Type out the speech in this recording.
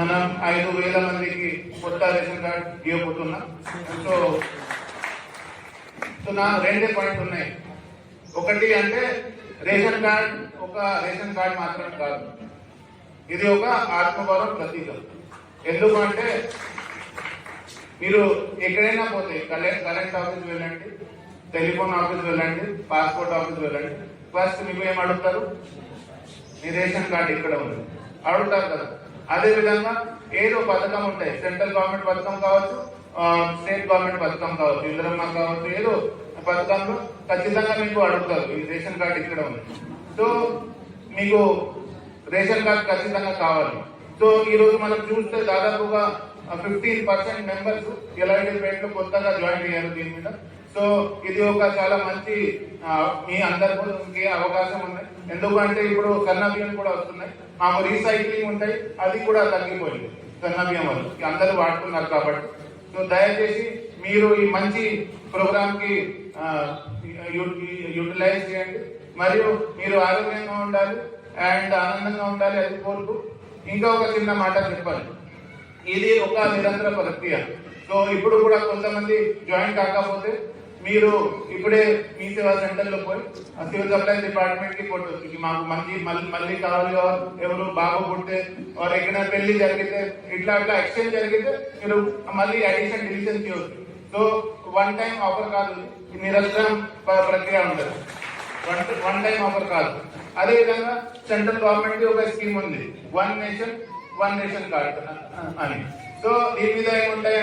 మనం ఐదు వేల మందికి కొత్త రేషన్ కార్డ్ ఇవ్వబోతున్నాం. సో సో నా రెండే పాయింట్ ఉన్నాయి. ఒకటి అంటే రేషన్ కార్డ్ ఒక రేషన్ కార్డ్ మాత్రం కాదు. ఇది ఒక ఆత్మగౌరవ ప్రతీక. ఎందుకు అంటే మీరు ఎక్కడైనా పోతే కరెంట్ కరెంట్ ఆఫీస్ వెళ్ళండి టెలిఫోన్ ఆఫీస్ వెళ్ళండి పాస్పోర్ట్ ఆఫీస్ వెళ్ళండి ఫస్ట్ మీకు ఏం అడుగుతారు? మీ రేషన్ కార్డు ఇక్కడ ఉంది? అడుగుతారు కదా. అదే విధంగా ఏదో పథకం ఉంటాయి. సెంట్రల్ గవర్నమెంట్ పథకం కావచ్చు స్టేట్ గవర్నమెంట్ పథకం కావచ్చు ఇంద్రమ్మ కావచ్చు ఏదో పథకంలో ఖచ్చితంగా మీకు అడుగుతారు. ఈ రేషన్ కార్డు ఇక్కడ ఉంది. సో మీకు రేషన్ కార్డు ఖచ్చితంగా కావాలి. సో ఈ రోజు మనం చూస్తే దాదాపుగా ఫిఫ్టీన్ పర్సెంట్ మెంబర్స్ ఎలాంటి పేట్లు కొత్తగా జాయిన్ అయ్యారు దీని మీద. సో ఇది ఒక చాలా మంచి మీ అందరికి అవకాశం ఉంది ఎందుకంటే ఇప్పుడు సన్నబియ్యం కూడా వస్తున్నాయి. మాకు రీసైక్లింగ్ ఉంటాయి. అది కూడా తగ్గిపోయింది సన్నబియ్యం వల్ల. అందరూ వాడుతున్నారు కాబట్టి. సో దయచేసి మీరు ఈ మంచి ప్రోగ్రామ్కి యూటిలైజ్ చేయండి. మరియు మీరు ఆరోగ్యంగా ఉండాలి. అండ్ ఆనందంగా ఉండాలి అది కోరుకు ఇంకా ఒక చిన్న మాట చెప్పాలి. ఇది ఒక నిరంతర ప్రక్రియ. సో ఇప్పుడు కూడా కొంతమంది జాయిన్ కాకపోతే మీరు ఇప్పుడే మీ సేవా సెంటర్లో పోయి సివిల్ సప్లైస్ డిపార్ట్మెంట్కి కొట్టొచ్చు మాకు మంచి మళ్ళీ మళ్ళీ కావాలి ఎవరు బాబు పుడితే వారు ఎక్కడ పెళ్ళి జరిగితే ఇట్లా అట్లా ఎక్స్చేంజ్ జరిగితే మీరు మళ్ళీ అడిషన్ డివిజన్ చేయవచ్చు సో వన్ టైం ఆఫర్ కాదు నిరంతరం ప్రక్రియ ఉంటుంది వన్ వన్ టైం ఆఫర్ కాదు. అదే విధంగా సెంట్రల్ గవర్నమెంట్కి ఒక స్కీమ్ ఉంది. One nation one nation card అని. సో దీని మీద ఏముంటాయంటే